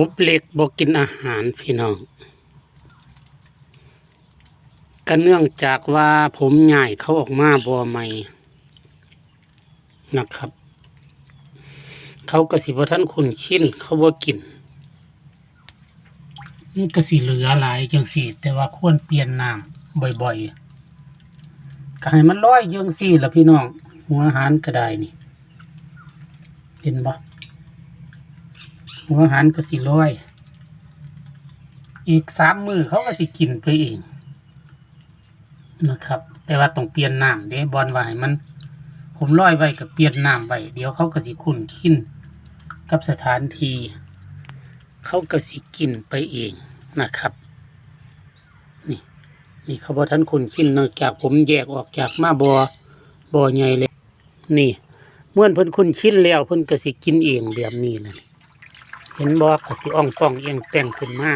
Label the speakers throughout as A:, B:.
A: กบเล็กบอกกินอาหารพี่น้องก็เนื่องจากว่าผมใหญ่เขาออกมาบ่ใหม่นะครับ เขากระสิบท่านคุณชินเขาบ่กินมันก็สิเหลือหลายจังสีแต่ว่าควรเปลี่ยนน้ำบ่อยๆก็ให้มันร้อยจังสี่ละพี่น้องหัวอาหารก็ได้นี่ เห็นบ่ หัวอาหารก็สิร้อย อีกสามมือเขาก็สิกินไปเองนะครับ แต่ว่าต้องเปลี่ยนน้ำเด้บอลว่าให้มัน ผมร้อยไว้กับเปลี่ยนน้ำไว้เดี๋ยวเขาก็สิคุ้นขินกับสถานที่เขาก็สิกินไปเองนะครับ นี่นี่เขาบอกท่านคุ้นขินนอกจากผมแยกออกจากมาบอบอใหญ่เลยนี่เมื่อเพิ่นคุ้นชินแล้วเพิ่นก็สิกินเองแบบนี้เลย เห็นบอกก็สิอ่องป้องเอียงแต่งขึ้นมา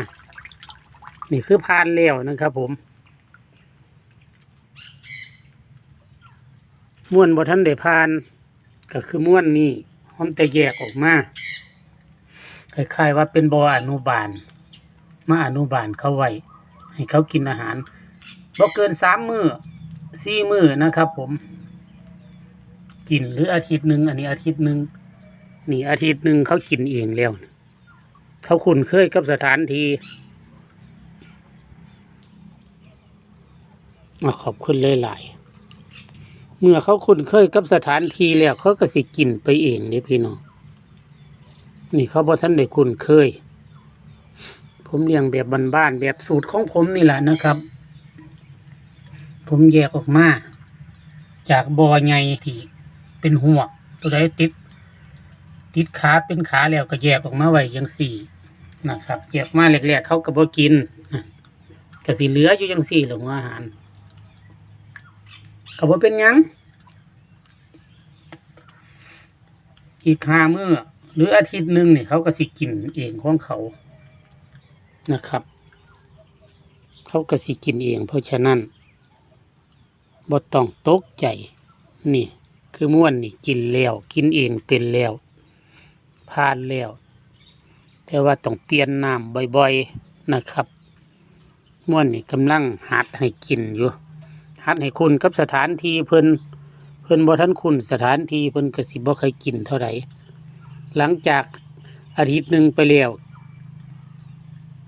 A: นี่คือพานแล้วนะครับผมม้วนบ่ทันได้พาน ก็คือม้วนนี่หอมแต่แยกออกมาคล้ายๆว่าเป็นบออนุบาล มาอนุบาลเขาไว้ให้เขากินอาหารบ่เกินสามมือสี่มือนะครับ ผม กินหรืออาทิตย์หนึ่งอันนี้อาทิตย์หนึ่งนี่อาทิตย์หนึ่งเขากินเองแล้ว เขาคุ้นเคยกับสถานที่ขอบคุณหลายๆเมื่อเขาคุ้นเคยกับสถานที่แล้วเขาก็สิกินไปเองนี่พี่น้องนี่เขาบอกท่านได้คุ้นเคย ผมเลี้ยงแบบบ้านๆแบบสูตรของผมนี่แหละนะครับ ผมแยกออกมา จากบอใหญ่ที่เป็นหัวตัวใดติด ติดขาเป็นขาแล้วก็แยกออกมาไว้ยังสี่นะครับแยกมาแรกๆเขาก็บ่กินนะสิเหลืออยู่ยังสี่หลงอาหารก็บ่เป็นยังอีกห้ามื้อหรืออาทิตย์หนึ่งเนี่ยเขาก็สิกินเองของเขานะครับ เขาก็สิกินเอง เพราะฉะนั้นบ่ต้องตกใจ นี่ คือม้วนนี่กินแล้ว กินเองเป็นแล้ว ผ่านแล้ว แต่ว่าต้องเปลี่ยนน้ำบ่อยๆนะครับม้วนนี่กำลังหัดให้กินอยู่หัดให้คุณกับสถานที่เพิ่นเพิ่นบ่ทันคุณสถานที่เพิ่นก็สิบ่เคยกินเท่าไหร่หลังจากอาทิตย์หนึ่งไปแล้ว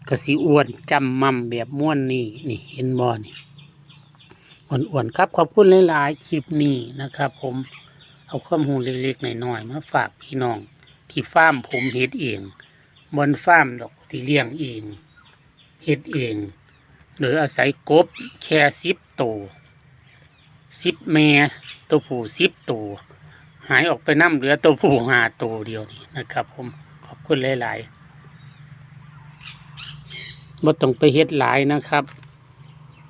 A: ก็สิอ้วนจำมั่มแบบม้วนนี่นี่เห็นบ่นี่อ้วนๆครับ ขอบคุณหลายๆคลิปนี้นะครับ ผมเอาความหูเล็กๆหน่อยๆมาฝากพี่น้อง ที่ฟาร์มผมเฮ็ดเองบนฟาร์มดอกที่เลี้ยงเองเฮ็ดเอง หรืออาศัยกบแค่สิบตัวสิบแม่ตัวผู้สิบตัวหายออกไปน้ำเหลือตัวผู้หาตัวเดียวนี่นะครับผมขอบคุณหลายๆบ่ต้องไปเฮ็ดหลายนะครับ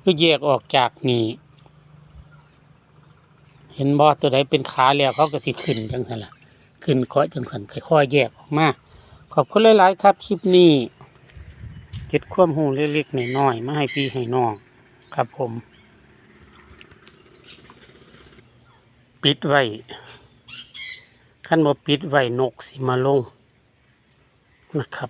A: ก็แยกออกจากนี่เห็นบอตัวใดเป็นขาแล้วเขาก็สิขึ้นจังสันละ ขึ้นเคาะจังสันค่อยๆแยกออกมา ขอบคุณหลายๆครับคลิปนี้เก็ดความหูเล็กๆน้อยๆมาให้พี่ให้น้องครับผม ปิดไว้ขั้นบ่ปิดไว้นกสิมาลงนะครับ